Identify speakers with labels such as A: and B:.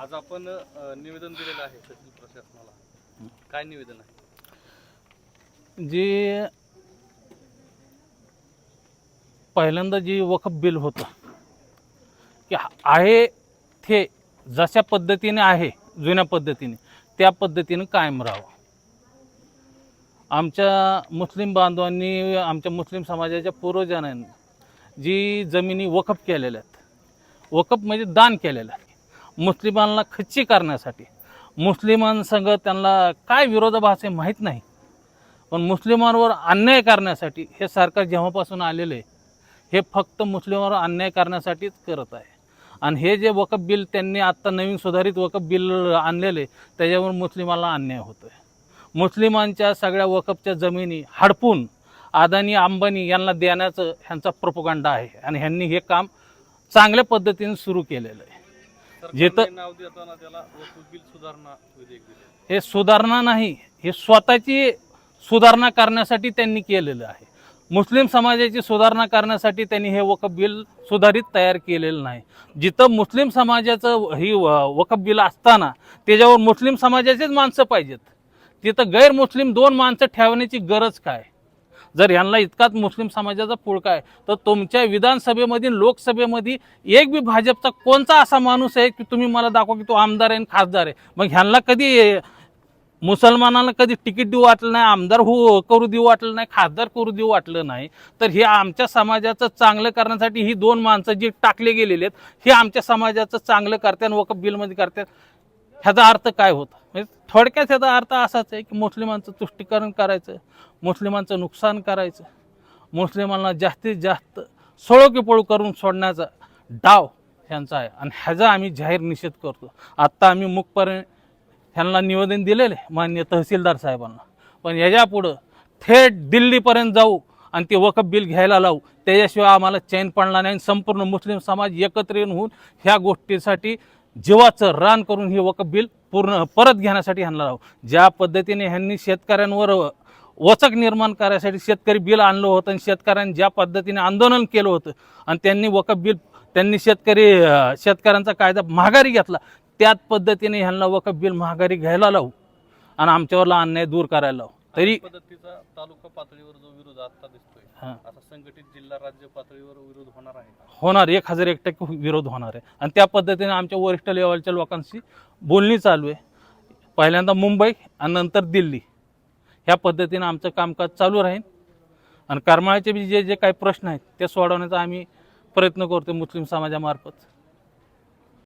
A: आज आपण निवेदन दिलेलं आहे तहसील प्रशासनाला. काय निवेदन आहे?
B: जे पहिल्यांदा जे वखफ बिल होतं की आहे ते जशा पद्धतीने आहे जुन्या पद्धतीने त्या पद्धतीने कायम राहावं. आमच्या मुस्लिम बांधवांनी आमच्या मुस्लिम समाजाच्या पूर्वजांनी जी जमिनी वखफ केलेल्या आहेत वखफ म्हणजे दान केलेलं आहे मुस्लिमांना खच्ची करण्यासाठी. मुस्लिमांसंग त्यांना काय विरोधाभास आहे माहीत नाही. पण मुस्लिमांवर अन्याय करण्यासाठी हे सरकार जेव्हापासून आलेलं आहे हे फक्त मुस्लिमांवर अन्याय करण्यासाठीच करत आहे. आणि हे जे वकफ बिल त्यांनी आत्ता नवीन सुधारित वकफ बिल आणलेले त्याच्यावर मुस्लिमांना अन्याय होतो आहे मुस्लिमांच्या सगळ्या वकफच्या जमिनी हडपून अदानी अंबानी यांना देण्याचं ह्यांचा प्रोपगांडा आहे. आणि ह्यांनी हे काम चांगल्या पद्धतीने सुरू केलेलं आहे. जे तर-
A: सरकारने नाव देताना त्याला वस्तू बिल सुधारणा विधेयक दिले.
B: हे सुधारणा नाही हे स्वतःची सुधारणा करण्यासाठी त्यांनी केलेलं आहे. मुस्लिम समाजाची सुधारणा करण्यासाठी त्यांनी हे वकफ बिल सुधारित तयार केलेलं नाही. जिथं मुस्लिम समाजाचं ही वकफ बिल असताना त्याच्यावर मुस्लिम समाजाचेच माणसं पाहिजेत. तिथं गैरमुस्लिम दोन माणसं ठेवण्याची गरज काय? जर यांना इतकाच मुस्लिम समाजाचा पुळका आहे तर तुमच्या विधानसभेमध्ये लोकसभेमध्ये एक बी भाजपचा कोणता असा माणूस आहे की तुम्ही मला दाखवा की तो आमदार आहे आणि खासदार आहे? मग ह्यांना कधी मुसलमानांना कधी तिकीट देऊ वाटलं नाही आमदार हो करू देऊ वाटलं नाही खासदार करू देऊ वाटलं नाही तर हे आमच्या समाजाचं चांगलं करण्यासाठी ही दोन माणसं जी टाकले गेलेले आहेत हे आमच्या समाजाचं चांगलं करतात वकफ बिलमध्ये करतात ह्याचा अर्थ काय होता? म्हणजे थोडक्यात ह्याचा अर्थ असाच आहे की मुस्लिमांचं तुष्टीकरण करायचं मुस्लिमांचं नुकसान करायचं मुस्लिमांना जास्तीत जास्त सळोकीपळू करून सोडण्याचा डाव ह्यांचा आहे. आणि ह्याचा आम्ही जाहीर निषेध करतो. आत्ता आम्ही मुखपर्यंत ह्यांना निवेदन दिलेलं आहे मान्य तहसीलदार साहेबांना. पण याच्यापुढं थेट दिल्लीपर्यंत जाऊ आणि ते वकफ बिल घ्यायला लावू त्याच्याशिवाय आम्हाला चैन पडणार नाही आणि संपूर्ण मुस्लिम समाज एकत्र येऊन होऊन ह्या गोष्टीसाठी जीवाचं रान करून हे वकफ बिल पूर्ण परत घेण्यासाठी ह्यांना लावू ज्या पद्धतीने ह्यांनी शेतकऱ्यांवर वचक निर्माण करायसाठी शेतकरी बिल आणलं होतं आणि शेतकऱ्यांनी ज्या पद्धतीने आंदोलन केलं होतं आणि त्यांनी वकफ बिल त्यांनी शेतकरी शेतकऱ्यांचा कायदा माघारी घेतला त्याच पद्धतीने ह्यांना वकफ बिल महागारी घ्यायला लावू आणि आमच्यावरला अन्याय दूर करायला लावू. तरी
A: पद्धतीचा तालुका पातळीवर जो विरोध आता दिसतोय
B: हां.
A: असा संघटित जिल्हा राज्य पातळीवर विरोध होणार आहे?
B: होणार एक हजार एक टक्के विरोध होणार आहे. आणि त्या पद्धतीने आमच्या वरिष्ठ लेवलच्या लोकांशी बोलणी चालू आहे. पहिल्यांदा मुंबई आणि नंतर दिल्ली. ह्या पद्धतीने आमचं कामकाज चालू राहील. आणि करमाळ्याचे जे जे काही प्रश्न आहेत ते सोडवण्याचा आम्ही प्रयत्न करतो मुस्लिम समाजामार्फत.